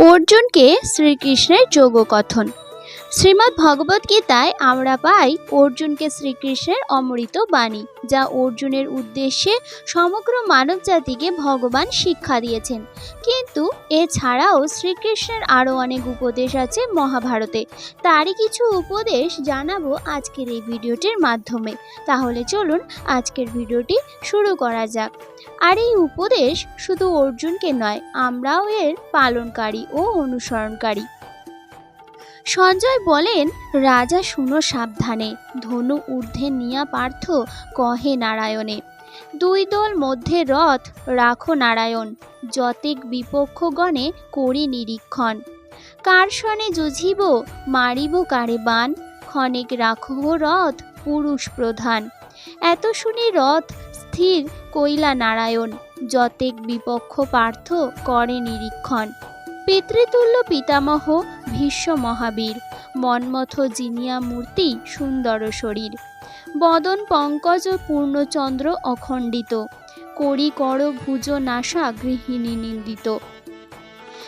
অর্জুনকে শ্রীকৃষ্ণের যোগকথন। শ্রীমদ্ ভগবদ্ গীতায় আমরা পাই অর্জুনকে শ্রীকৃষ্ণের অমৃত বাণী, যা অর্জুনের উদ্দেশ্যে সমগ্র মানব জাতিকে ভগবান শিক্ষা দিয়েছেন। কিন্তু এছাড়াও শ্রীকৃষ্ণের আরও অনেক উপদেশ আছে মহাভারতে। তারই কিছু উপদেশ জানাব আজকের এই ভিডিওটির মাধ্যমে। তাহলে চলুন আজকের ভিডিওটি শুরু করা যাক। আর এই উপদেশ শুধু অর্জুনকে নয়, আমরাও এর পালনকারী ও অনুসরণকারী। সঞ্জয় বলেন, রাজা শুনো সাবধানে। ধনু ঊর্ধ্বে নিয়া পার্থ, কহে নারায়ণে। দুই দল মধ্যে রথ, রাখো নারায়ণ। যতেক বিপক্ষগণে করি নিরীক্ষণ। কার সনে যুঝিব মারিব কারে বান। ক্ষণেক রাখব রথ, পুরুষ প্রধান। এত শুনি রথ, স্থির কইলা নারায়ণ। যতেক বিপক্ষ পার্থ, করে নিরীক্ষণ। পিতৃতুল্য পিতামহ ভীষ্ম মহাবীর। মন্মথ জিনিয়া মূর্তি সুন্দর শরীর। বদন, পঙ্কজ পূর্ণচন্দ্র অখণ্ডিত। করি কর ভুজ, নাসা গৃহিণী নিন্দিত।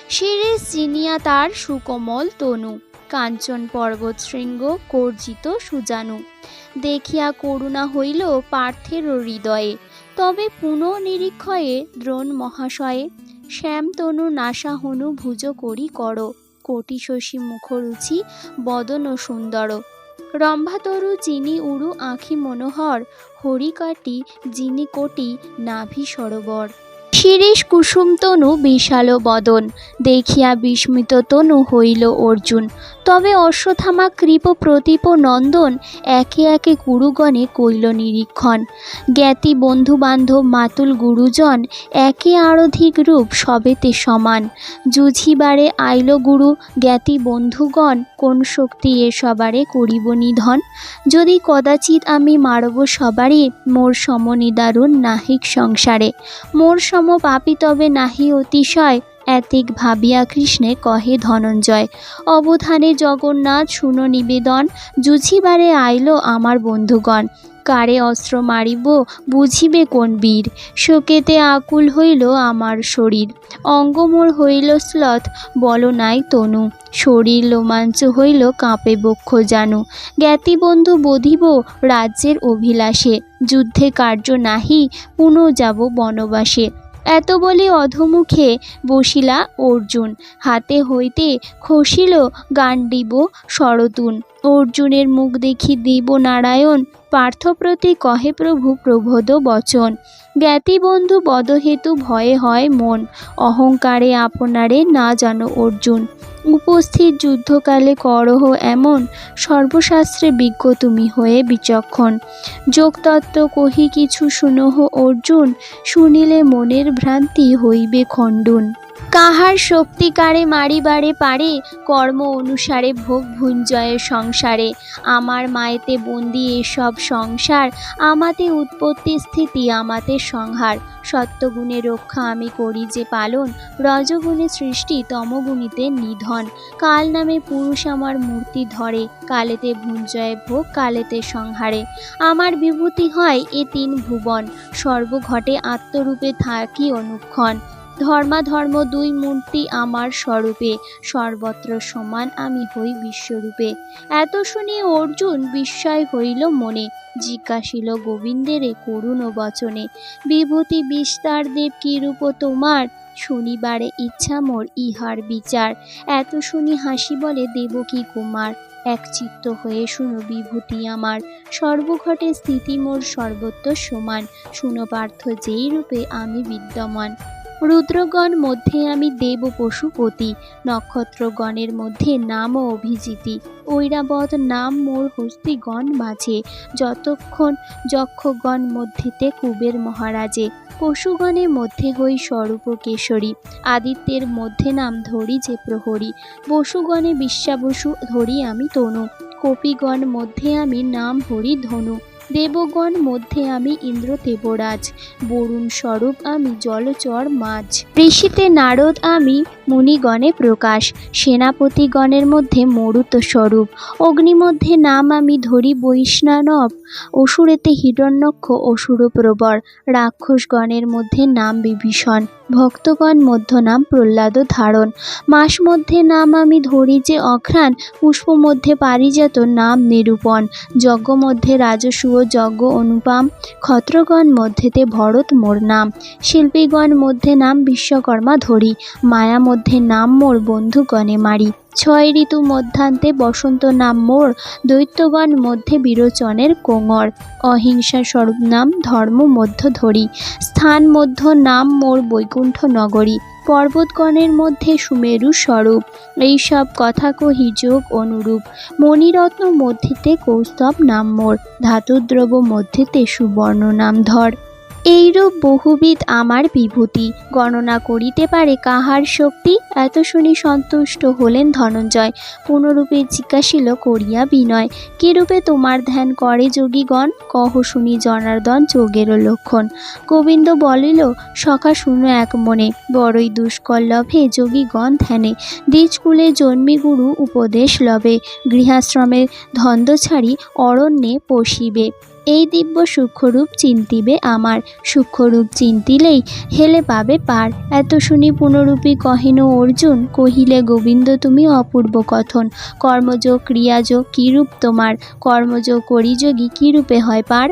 শিরে চিনিয়া তার সুকোমল তনু। কাঞ্চন পর্বত শৃঙ্গ কর্জিত সুজানু। দেখিয়া করুণা হইল পার্থের হৃদয়ে। তবে পুনঃ নিরীক্ষয়ে দ্রোণ মহাশয়ে শ্যামতনু নাসা হনু ভুজ করি কর। কোটি শশী মুখরুচি বদন সুন্দর। রম্ভাতরু চিনি উড়ু আঁখি মনোহর। হরিকাটি যিনি কোটি নাভি সরোবর। শিরিষ কুসুম তনু বিশাল বদন। দেখিয়া বিস্মিত তনু হইল অর্জুন। তবে অশ্বথামা কৃপ, প্রতীপ নন্দন একে একে গুরুগণে কইল নিরীক্ষণ। জ্ঞাতি বন্ধু বান্ধব মাতুল গুরুজন একে আরধিক রূপ সবেতে সমান। জুঝিবারে আইল গুরু, জ্ঞাতি বন্ধুগণ কোন শক্তি এ সবারে করিব নিধন? যদি কদাচিৎ আমি মারব সবারই মোর সম নিদারুণ নাহিক সংসারে। মোর সম পাপি তবে নাহি অতিশয়। এতিক ভাবিয়া কৃষ্ণে কহে ধনঞ্জয়, অবধানে জগন্নাথ শুনো নিবেদন জুঝিবারে আইল আমার বন্ধুগণ। কারে অস্ত্র মারিব, বুঝিবে কোন বীর। শোকেতে আকুল হইল আমার শরীর। অঙ্গমোর হইল শ্লথ, বল নাই তনু। শরীর লোমাঞ্চ হইল কাঁপে বক্ষ জানু। জ্ঞাতি বন্ধু বধিব রাজ্যের অভিলাষে। যুদ্ধে কার্য নাহি, পুনঃ যাব বনবাসে। এত বলি অধমুখে বসিলা অর্জুন। হাতে হইতে খসিল গান্ডিব শরতুন অর্জুনের মুখ দেখি দেব নারায়ণ পার্থপ্রতি কহে প্রভু প্রবোধ বচন। জ্ঞাতি বন্ধু বদহেতু ভয়ে হয় মন, অহংকারে আপনারে না জানো অর্জুন। উপস্থিত যুদ্ধকালে করহ এমন, সর্বশাস্ত্রে বিজ্ঞ তুমি হয়ে বিচক্ষণ। যোগতত্ত্ব কহি কিছু শুনহ অর্জুন, শুনিলে মনের ভ্রান্তি হইবে খণ্ডন। কাহার শক্তিকারে মারিবারে পারে? কর্ম অনুসারে ভোগ ভুঞ্জয়ের সংসারে। আমার মায়েতে বন্দি এসব সংসার, আমাতে উৎপত্তি স্থিতি, আমাতে সংহার। সত্যগুণে রক্ষা আমি করি যে পালন, রজগুণে সৃষ্টি, তমগুণিতে নিধন। কাল নামে পুরুষ আমার মূর্তি ধরে, কালেতে ভুঞ্জয়ে ভোগ, কালেতে সংহারে। আমার বিভূতি হয় এ তিন ভুবন, সর্বঘটে আত্মরূপে থাকি অনুক্ষণ। ধর্মাধর্ম দুই মূর্তি আমার স্বরূপে, সর্বত্র সমান আমি হই বিশ্বরূপে। এত শুনি অর্জুন বিস্ময় হইল মনে, জিজ্ঞাসিল গোবিন্দের করুণ বচনে, বিভূতি বিস্তার দেব কিরূপ তোমার? শুনিবারে ইচ্ছা মোর ইহার বিচার। এত শুনি হাসি বলে দেবকী কুমার? এক চিত্ত হয়ে শুনো বিভূতি আমার, সর্বঘটে স্থিতি মোর সর্বত্র সমান। শুনো পার্থ যেই রূপে আমি বিদ্যমান। রুদ্রগণ মধ্যে আমি দেব পশুপতি নক্ষত্রগণের মধ্যে নাম অভিজিতি। ঐরাবত নাম মোর হস্তিগণ মাঝে যতক্ষণ যক্ষগণ মধ্যেতে কুবের মহারাজে। পশুগণের মধ্যে হই স্বরূপ কেশরী, আদিত্যের মধ্যে নাম ধরি যে প্রহরী। বসুগণে বিশ্বাবসু ধরি আমি তনু, কপিগণ মধ্যে আমি নাম হরি ধনু। দেবগণ মধ্যে আমি ইন্দ্র দেবরাজ, বরুণ স্বরূপ আমি জলচর মাছ। ঋষিতে নারদ আমি, মুনিগণে প্রকাশ, সেনাপতিগণের মধ্যে মরুত স্বরূপ। অগ্নিমধ্যে নাম আমি ধরি বৈষ্ণানব অসুরেতে হিরণ্যক্ষ অসুর প্রবর রাক্ষসগণের মধ্যে নাম বিভীষণ। ভক্তগণ মধ্য নাম প্রহ্লাদ ধারণ। মাস মধ্যে নাম আমি ধরি যে অঘ্রাণ, পুষ্প মধ্যে পারিজাত নাম নিরূপণ। যজ্ঞ মধ্যে রাজসূয়, যজ্ঞ অনুপাম, ক্ষত্রগণ মধ্যেতে ভরত মোর নাম। শিল্পীগণ মধ্যে নাম বিশ্বকর্মা ধরি। মায়া মধ্যে নাম মোর বন্ধুগণে মারি। ছয় ঋতু মধ্যান্তে বসন্ত নাম মোর দৈত্যগণ মধ্যে বিরোচনের কোঙর। অহিংসা স্বরূপ নাম ধর্ম মধ্য ধরি। স্থান মধ্য নাম মোর বৈকুণ্ঠ নগরী। পর্বতগণের মধ্যে সুমেরু স্বরূপ। এইসব কথা কহি যোগ অনুরূপ। মণিরত্ন মধ্যেতে কৌস্তব নাম মোর ধাতুদ্রব মধ্যেতে সুবর্ণ নাম ধর। এইরূপ বহুবিধ আমার বিভূতি। গণনা করিতে পারে কাহার শক্তি, এত শুনি সন্তুষ্ট হলেন ধনঞ্জয়। পুনরূপে জিজ্ঞাসিল করিয়া বিনয়, কিরূপে তোমার ধ্যান করে যোগীগণ? কহ শুনি জনার্দন যোগেরও লক্ষণ। গোবিন্দ বলিল, সখা শুনো এক মনে, বড়ই দুষ্কর লভে যোগীগণ ধ্যানে। দ্বিজকুলে জন্মি গুরু উপদেশ লবে, গৃহাশ্রমে ধন্দ ছাড়ি অরণ্যে পশিবে। এই দিব্য সূক্ষ্মরূপ চিন্তিবে আমার। সূক্ষ্মরূপ চিন্তিলেই হেলে পাবে পার। এত শুনি পুনরূপী কহিন, অর্জুন, কহিলে গোবিন্দ, তুমি অপূর্ব কথন। কর্মযোগ, ক্রিয়াযোগ, কীরূপ তোমার? কর্মযোগ, করিযোগী কীরূপে হয় পার?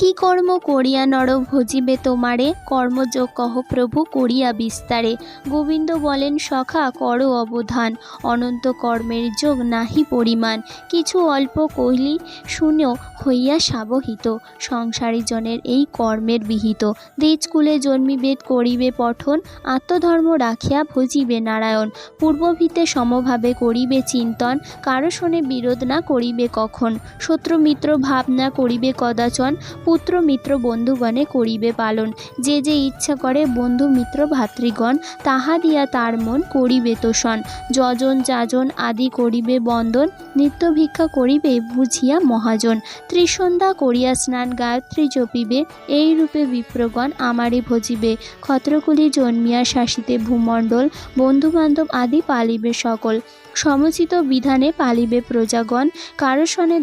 কি কর্ম করিয়া নর ভজিবে তোমারে? কর্মযোগ কহ প্রভু করিয়া বিস্তারে। গোবিন্দ বলেন, সখা, করো অবধান। অনন্ত কর্মের যোগ নাহি পরিমাণ। কিছু অল্প কহিলি শুনেও হইয়া সাবহিত। সংসারী জনের এই কর্মের বিহিত। দ্বিজকুলে জন্মিবেদ করিবে পঠন। আত্মধর্ম রাখিয়া ভজিবে নারায়ণ। পূর্বভিতে সমভাবে করিবে চিন্তন। কারও শোনে বিরোধ না করিবে কখন? শত্রু মিত্র ভাব না করিবে কদাচন। পুত্র মিত্র বন্ধুগণে করিবে পালন। যে যে ইচ্ছা করে বন্ধু মিত্র ভাতৃগণ, তাহা দিয়া তার মন করিবে তোষণ। যজন যাজন আদি করিবে বন্দন, নিত্য ভিক্ষা করিবে বুঝিয়া মহাজন। ত্রিসন্ধ্যা করিয়া স্নান গায়ত্রী জপিবে এই রূপে বিপ্রগণ আমারে ভজিবে। ক্ষত্রকুলি জন্মিয়া শাসিতে ভূমণ্ডল, বন্ধুবান্ধব আদি পালিবে সকল। সমচিত বিধানে পালিবে প্রজাগণ, কারও সনে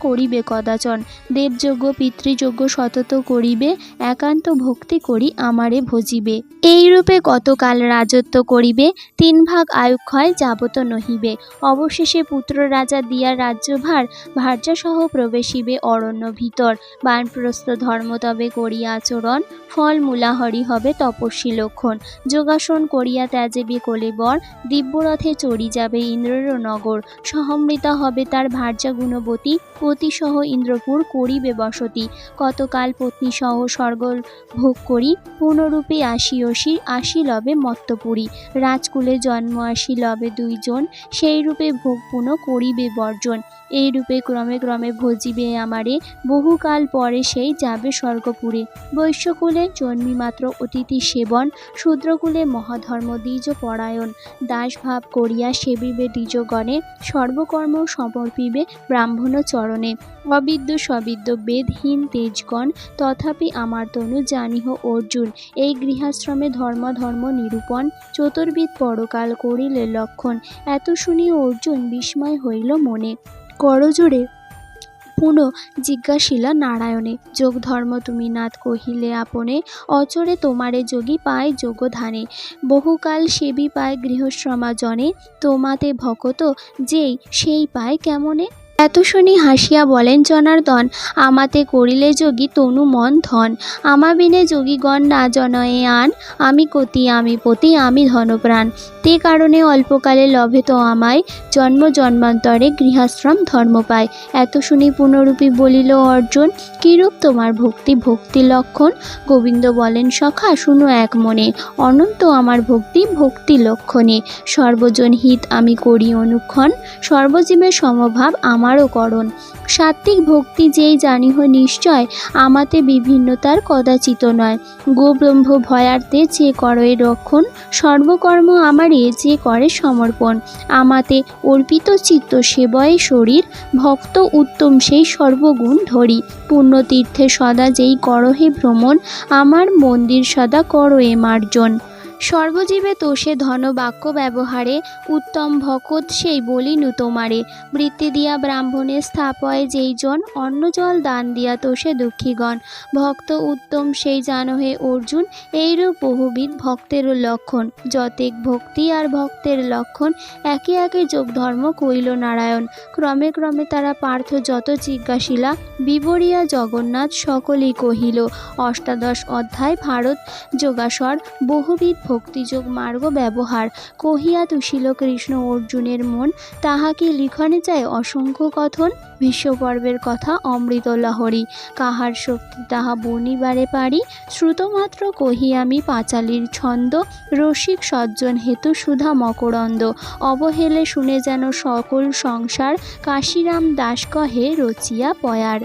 করিবে কদাচন। দেবযজ্ঞ পিতৃযজ্ঞ সতত করিবে, একান্ত ভক্তি করি আমারে ভজিবে। এইরূপে কতকাল রাজত্ব করিবে, তিন ভাগ আয়ুক্ষয় যাবত নহিবে। অবশেষে পুত্র রাজা দিয়া রাজ্যভার ভার্যাসহ প্রবেশিবে অরণ্য ভিতর। বানপ্রস্থ ধর্ম তবে করিয়া আচরণ, ফল মূলাহরি হবে তপস্বী লক্ষণ। যোগাসন করিয়া ত্যাজেবে কলেবর দিব্যরথে চড়ি যাবে ইন্দ্রের নগর সহমৃতা হবে তার ভার্যা গুণবতী, পতিসহ ইন্দ্রপুর করিবে বসতি। কতকাল পত্নী সহ স্বর্গ ভোগ করি পুনরূপে আসি অসি আসি লবে মত্তপুরী। রাজকুলে জন্ম আসি লবে দুইজন, সেই রূপে ভোগ পুনঃ করিবে বর্জন। এই রূপে ক্রমে ক্রমে ভজিবে আমারে, বহুকাল পরে সেই যাবে স্বর্গপুরে। বৈশ্যকুলে জন্মি মাত্র অতিথি সেবন, শূদ্রকুলে মহাধর্ম দ্বিজ পরায়ণ। দাসভাব করিয়া সেবিবে দ্বিজগণে, সর্বকর্ম সমর্পিবে ব্রাহ্মণ চরণে। অবিদ্য সবিদ্য বেদহীন তেজগণ, তথাপি আমার তনু জানিহ অর্জুন, এই গৃহাশ্রমে ধর্ম ধর্ম নিরূপণ চতুর্বিদ পরকাল করিলে লক্ষণ। এত শুনি অর্জুন বিস্ময় হইল মনে। করজোড়ে পুনঃ জিজ্ঞাসিলা নারায়ণে। যোগ ধর্ম তুমি নাথ কহিলে আপনে, অচরে তোমারে যোগী পায় যোগধানে। বহুকাল সেবি পায় গৃহশ্রমাজনে, তোমাতে ভকত যেই, সেই পায় কেমনে? এত শুনি হাসিয়া বলেন, জনার্দন, আমাতে করিলে যোগী তনু মন ধন। আমা বিনে যোগীগণ না জনয়ে আন। আমি কতি, আমি পতি, আমি ধনপ্রাণ। তে কারণে অল্পকালে লভে তো আমায় জন্ম জন্মান্তরে গৃহাশ্রম ধর্ম পায়। এত শুনি পুনরূপী বলিল, অর্জুন, কিরূপ তোমার ভক্তি ভক্তি লক্ষণ? গোবিন্দ বলেন, সখা, শুনো এক মনে, অনন্ত আমার ভক্তি ভক্তি লক্ষণে। সর্বজন হিত আমি করি অনুক্ষণ। সর্বজীবের সমভাব আমারও করণ। সাত্ত্বিক ভক্তি যেই জানিহ নিশ্চয়, আমাতে বিভিন্নতার কদাচিত নয়। গো ব্রহ্ম ভয়ার্থে যে করে রক্ষণ, সর্বকর্ম আমারে যে করে সমর্পণ। আমাতে অর্পিত চিত্ত সেবয়ে শরীর, ভক্ত উত্তম সেই সর্বগুণ ধরি। পুণ্যতীর্থে সদা যেই করহে ভ্রমণ, আমার মন্দির সদা করয়ে মার্জন। সর্বজীবে তোষে ধন বাক্য ব্যবহারে, উত্তম ভকত সেই বলিনু তোমারে। বৃত্তি দিয়া ব্রাহ্মণে স্থাপয় যেই জন, অন্ন জল দান দিয়া তোষে দুঃখীগণ। ভক্ত উত্তম সেই জানো হে অর্জুন, এইরূপ বহুবিধ ভক্তেরও লক্ষণ। যতেক ভক্তি আর ভক্তের লক্ষণ, একে একে যোগ ধর্ম কইল নারায়ণ। ক্রমে ক্রমে তারা পার্থ যত জিজ্ঞাসিলা, বিবরিয়া জগন্নাথ সকলেই কহিল, অষ্টাদশ অধ্যায় ভারত যোগাসর, বহুবিধ ভক্তিযোগ মার্গ ব্যবহার কহিয়া তুষিল কৃষ্ণ অর্জুনের মন, তাহাকে লিখনে চায় অসংখ্য কথন, বিশ্বপর্বের কথা অমৃত লহরী। কাহার শক্তি তাহা বনিবারে পারি? শ্রুতমাত্র কহি আমি পাঁচালির ছন্দ, রসিক সজ্জন হেতু সুধা মকরন্দ। অবহেলে শুনে যেন সকল সংসার, কাশিরাম দাস কহে রচিয়া পয়ার।